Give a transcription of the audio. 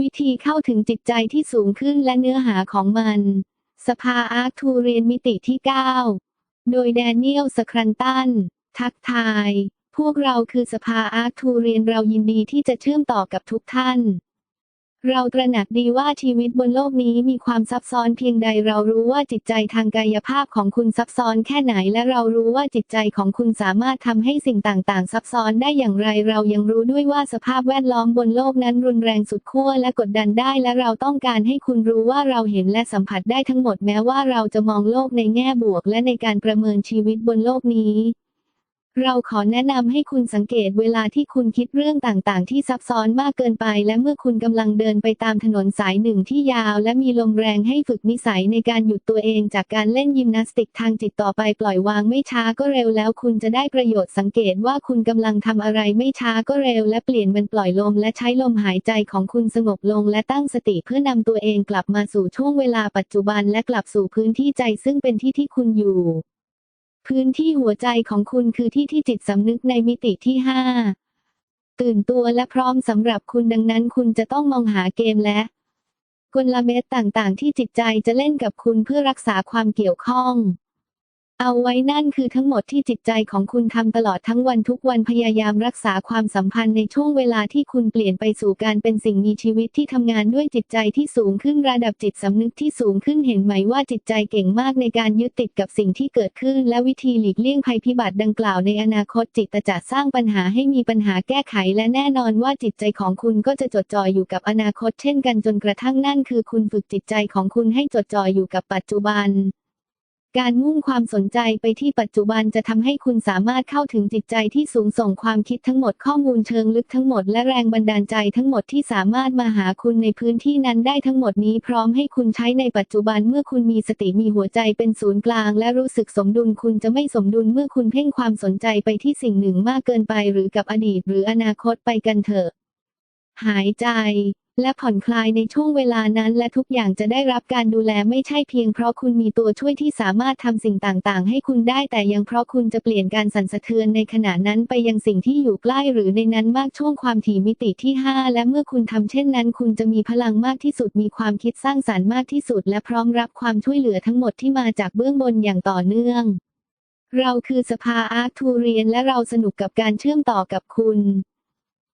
วิธีเข้าถึงจิตใจที่สูงขึ้นและเนื้อหาของมัน สภาอาร์คทูเรียนมิติที่ 9 โดยแดเนียลสครันตัน ทักทาย พวกเราคือสภาอาร์คทูเรียนเรายินดีที่จะเชื่อมต่อกับทุกท่าน เราตระหนักดีว่าชีวิตบนโลกนี้มีความซับซ้อนเพียงใดเรารู้ว่าจิตใจทางกายภาพของคุณซับซ้อนแค่ไหน และเรารู้ว่าจิตใจของคุณสามารถทำให้สิ่งต่างๆ ซับซ้อนได้อย่างไร เรายังรู้ด้วยว่าสภาพแวดล้อมบนโลกนั้นรุนแรงสุดขั้วและกดดันได้ และเราต้องการให้คุณรู้ว่าเราเห็นและสัมผัสได้ทั้งหมดแม้ว่าเราจะมองโลกในแง่บวก และในการประเมินชีวิตบนโลกนี้ เราขอแนะนำให้คุณสังเกตเวลาที่คุณคิดเรื่องต่างๆ ที่ซับซ้อนมากเกินไป และเมื่อคุณกำลังเดินไปตามถนนสายหนึ่งที่ยาว และมีลมแรงให้ฝึกนิสัยในการหยุดตัวเองจากการเล่นยิมนาสติกทางจิตต่อไปปล่อยวางไม่ช้าก็เร็วแล้วคุณจะได้ประโยชน์สังเกตว่าคุณกำลังทำอะไรไม่ช้าก็เร็ว และเปลี่ยนมันปล่อยลมและใช้ลมหายใจของคุณสงบลง และตั้งสติเพื่อนำตัวเองกลับมาสู่ช่วงเวลาปัจจุบันและกลับสู่พื้นที่ใจซึ่งเป็นที่ที่คุณอยู่ พื้นที่หัวใจของคุณคือที่ที่จิตสำนึกในมิติที่5ตื่นตัวและพร้อมสำหรับคุณดังนั้นคุณจะต้องมองหาเกมและกลเม็ดต่างๆ ที่จิตใจจะเล่นกับคุณเพื่อรักษาความเกี่ยวข้อง เอาไว้นั่นคือทั้งหมดที่จิตใจของคุณทำตลอดทั้งวันทุกวันพยายามรักษาความสัมพันธ์ในช่วงเวลาที่คุณเปลี่ยนไปสู่การเป็นสิ่งมีชีวิตที่ทำงานด้วยจิตใจที่สูงขึ้นระดับจิตสำนึกที่สูงขึ้นเห็นไหมว่าจิตใจเก่งมากในการยึดติดกับสิ่งที่เกิดขึ้น และวิธีหลีกเลี่ยงภัยพิบัติดังกล่าวในอนาคตจิตจะสร้างปัญหาให้มีปัญหาแก้ไข และแน่นอนว่าจิตใจของคุณก็จะจดจ่ออยู่กับอนาคต เช่นกันจนกระทั่งนั่นคือคุณฝึกจิตใจของคุณให้จดจ่ออยู่กับปัจจุบัน การมุ่งความสนใจไปที่ปัจจุบันจะทำให้คุณสามารถเข้าถึงจิตใจที่สูงส่งความคิดทั้งหมดข้อมูลเชิงลึกทั้งหมดและแรงบันดาลใจทั้งหมดที่สามารถมาหาคุณในพื้นที่นั้นได้ทั้งหมดนี้พร้อมให้คุณใช้ในปัจจุบันเมื่อคุณมีสติมีหัวใจเป็นศูนย์กลาง และรู้สึกสมดุลคุณจะไม่สมดุลเมื่อคุณเพ่งความสนใจไปที่สิ่งหนึ่งมากเกินไป หรือกับอดีต หรืออนาคตไปกันเถอะ หายใจ และผ่อนคลายในช่วงเวลานั้น และทุกอย่างจะได้รับการดูแลไม่ใช่เพียงเพราะคุณมีตัวช่วยที่สามารถทำสิ่งต่างๆ ให้คุณได้แต่ยังเพราะคุณจะเปลี่ยนการสั่นสะเทือนในขณะนั้นไปยังสิ่งที่อยู่ใกล้หรือในนั้นมากช่วงความถี่มิติที่ 5 และเมื่อคุณทำเช่นนั้น คุณจะมีพลังมากที่สุดมีความคิดสร้างสารรค์มากที่สุด และพร้อมรับความช่วยเหลือทั้งหมดที่มาจากเบื้องบนอย่างต่อเนื่อง เราคือสภาอาร์ทูเรียนและเราสนุกกับการเชื่อมต่อกับคุณ